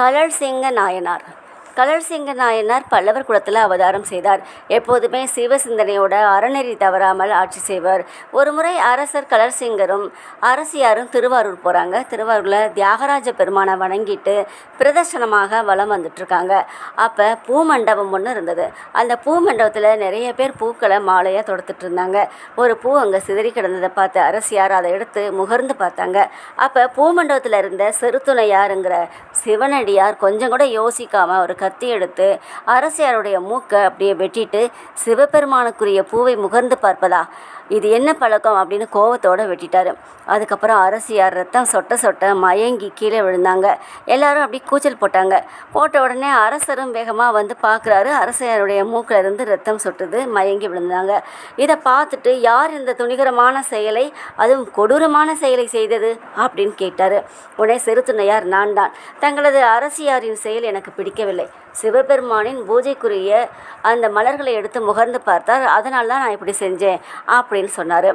கழல் சிங்க நாயனார். கலர்சிங்க நாயனார் பல்லவர் குலத்தில் அவதாரம் செய்தார். எப்போதுமே சிவ சிந்தனையோட அறநெறி தவறாமல் ஆட்சி செய்வார். ஒரு முறை அரசர் கலர்சிங்கரும் அரசியாரும் திருவாரூர் போகிறாங்க திருவாரூரில் தியாகராஜ பெருமானை வணங்கிட்டு பிரதர்சனமாக வலம் வந்துட்டுருக்காங்க அப்போ பூமண்டபம் ஒன்று இருந்தது. அந்த பூமண்டபத்தில் நிறைய பேர் பூக்களை மாலையாக தொடுத்துட்டு இருந்தாங்க ஒரு பூ அங்கே சிதறி கிடந்ததை பார்த்து அரசியார் அதை எடுத்து முகர்ந்து பார்த்தாங்க. அப்போ பூமண்டபத்தில் இருந்த செருத்துணையாருங்கிற சிவனடியார் கொஞ்சம் கூட யோசிக்காமல் ஒரு கத்தி எடுத்து அரசியாருடைய மூக்கை அப்படியே வெட்டிட்டு சிவபெருமானுக்குரிய பூவை முகர்ந்து பார்ப்பதா? இது என்ன பழக்கம்? அப்படின்னு கோவத்தோட வெட்டிட்டாரு. அதுக்கப்புறம் அரசியார் ரத்தம் சொட்ட சொட்ட மயங்கி கீழே விழுந்தாங்க. எல்லாரும் அப்படி கூச்சல் போட்டாங்க. போட்ட உடனே அரசரும் வேகமாக வந்து பார்க்குறாரு. அரசியாருடைய மூக்கில் இருந்து ரத்தம் சொட்டுது மயங்கி விழுந்தாங்க. இதை பார்த்துட்டு யார் இந்த துணிகரமான செயலை அதுவும் கொடூரமான செயலை செய்தது அப்படின்னு கேட்டார். உடனே சிறுத்துணையார் நான் தான். தங்களது அரசியாரின் செயல் எனக்கு பிடிக்கவில்லை. சிவபெருமானின் பூஜைக்குரிய அந்த மலர்களை எடுத்து முகர்ந்து பார்த்தார். அதனால தான் நான் இப்படி செஞ்சேன் அப்படின்னு சொன்னார்.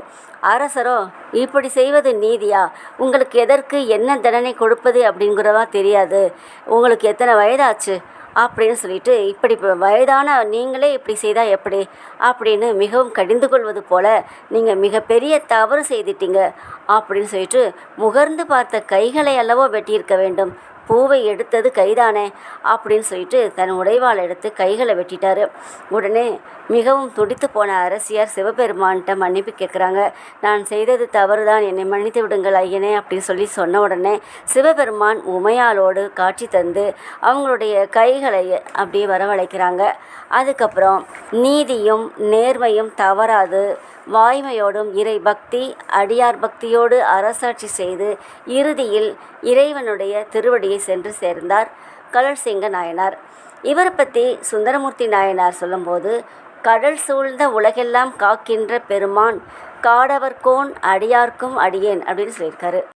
அரசரோ இப்படி செய்வது நீதியா? உங்களுக்கு எதற்கு என்ன தண்டனை கொடுப்பது அப்படிங்கிறதா தெரியாது. உங்களுக்கு எத்தனை வயதாச்சு? அப்படின்னு சொல்லிட்டு இப்படி வயதான நீங்களே இப்படி செய்தால் எப்படி? அப்படின்னு மிகவும் கடிந்து கொள்வது போல நீங்கள் மிகப்பெரிய தவறு செய்துட்டீங்க அப்படின்னு சொல்லிட்டு முகர்ந்து பார்த்த கைகளை அல்லவோ வெட்டியிருக்க வேண்டும். பூவை எடுத்தது கைதானே? அப்படின்னு சொல்லிட்டு தன் உடைவாள் எடுத்து கைகளை வெட்டிட்டாரு. உடனே மிகவும் துடித்து போன அரசியார் சிவபெருமான்கிட்ட மன்னிப்பு கேட்குறாங்க. நான் செய்தது தவறுதான். என்னை மன்னித்து விடுங்கள் ஐயனே அப்படின்னு சொல்லி சொன்ன உடனே சிவபெருமான் உமையாளோடு காட்சி தந்து அவங்களுடைய கைகளை அப்படியே வரவழைக்கிறாங்க. அதுக்கப்புறம் நீதியும் நேர்மையும் தவறாது. வாய்மையோடும் இறை பக்தி அடியார் பக்தியோடு அரசாட்சி செய்து இறுதியில் இறைவனுடைய திருவடியை சென்று சேர்ந்தார். கடல் சிங்க நாயனார். இவரை பற்றி சுந்தரமூர்த்தி நாயனார் சொல்லும்போது கடல் சூழ்ந்த உலகெல்லாம் காக்கின்ற பெருமான் காடவர்கோன் அடியார்க்கும் அடியேன் அப்படின்னு சொல்லியிருக்காரு.